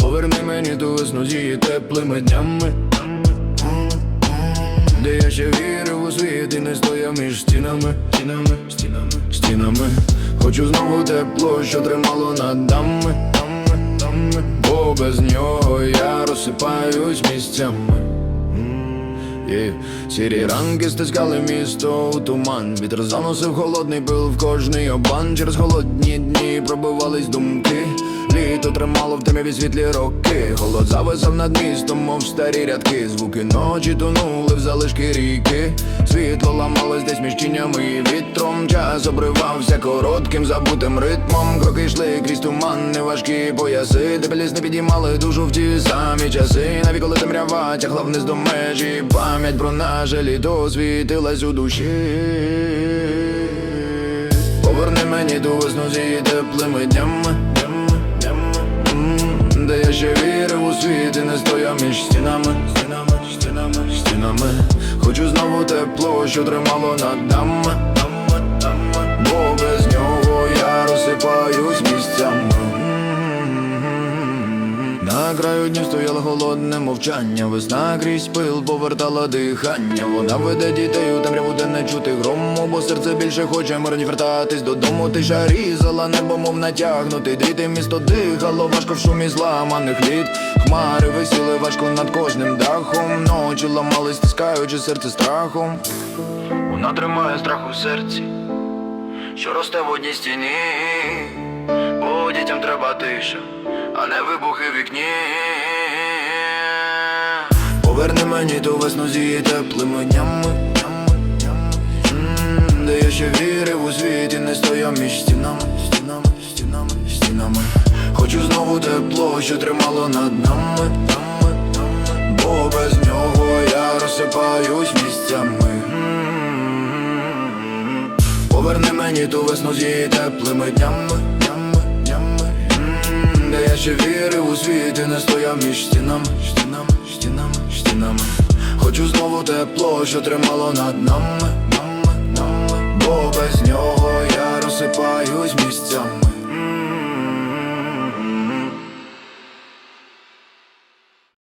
Поверни мені до весну дії теплими днями, де я ще вірив у світ і не стоя між стінами, стінами, стінами, стінами. Хочу знову тепло, що тримало над дами нами, бо без нього я розсипаюсь місцями. І сірі ранки стискали місто у туман. Вітер заносив холодний пил в кожний обан. Через холодні дні пробивались думки. Літо тримало в темряві світлі роки. Холод зависав над містом, мов старі рядки. Звуки ночі тонули в залишки ріки. Світло ламалось десь між тінями і вітром. Час обривався коротким забутим ритмом. Кроки йшли крізь туман, неважкі пояси. Де не підіймали душу в ті самі часи. Навіть коли темрява тягла вниз до межі. Пам'ять про наше літо світилась у душі. Поверни мені ту весну з її теплими днями. Де я ще вірив у світ і не стояв між стінами, стінами, стінами, стінами. Хочу знову тепло, що тримало над нами. Бо без нього я розсипаюсь місцями. На краю днів стояло холодне мовчання, весна крізь пил повертала дихання. Вона веде дітей у темряву, де не чути грому, серце більше хоче мирні вертатись додому. Тиша різала небо, мов натягнутий дріт і місто дихало, важко в шумі зламаних літ. Хмари висіли важко над кожним дахом. Ночі ламали, стискаючи серце страхом. Вона тримає страх у серці, що росте в одній стіні. Бо дітям треба тиша, а не вибухи в вікні. Поверни мені ту весну з її теплими днями. Де я ще вірив у світ і не стояв між стінами, стінами, стінами, стінами. Хочу знову тепло, що тримало над нами, нами, нами. Бо без нього я розсипаюсь місцями. Поверни мені ту весну з її теплими днями, днями, днями. Де я ще вірив у світ і не стояв між стінами, стінами, стінами, стінами. Хочу знову тепло, що тримало над нами, без нього я розсипаюсь місцями.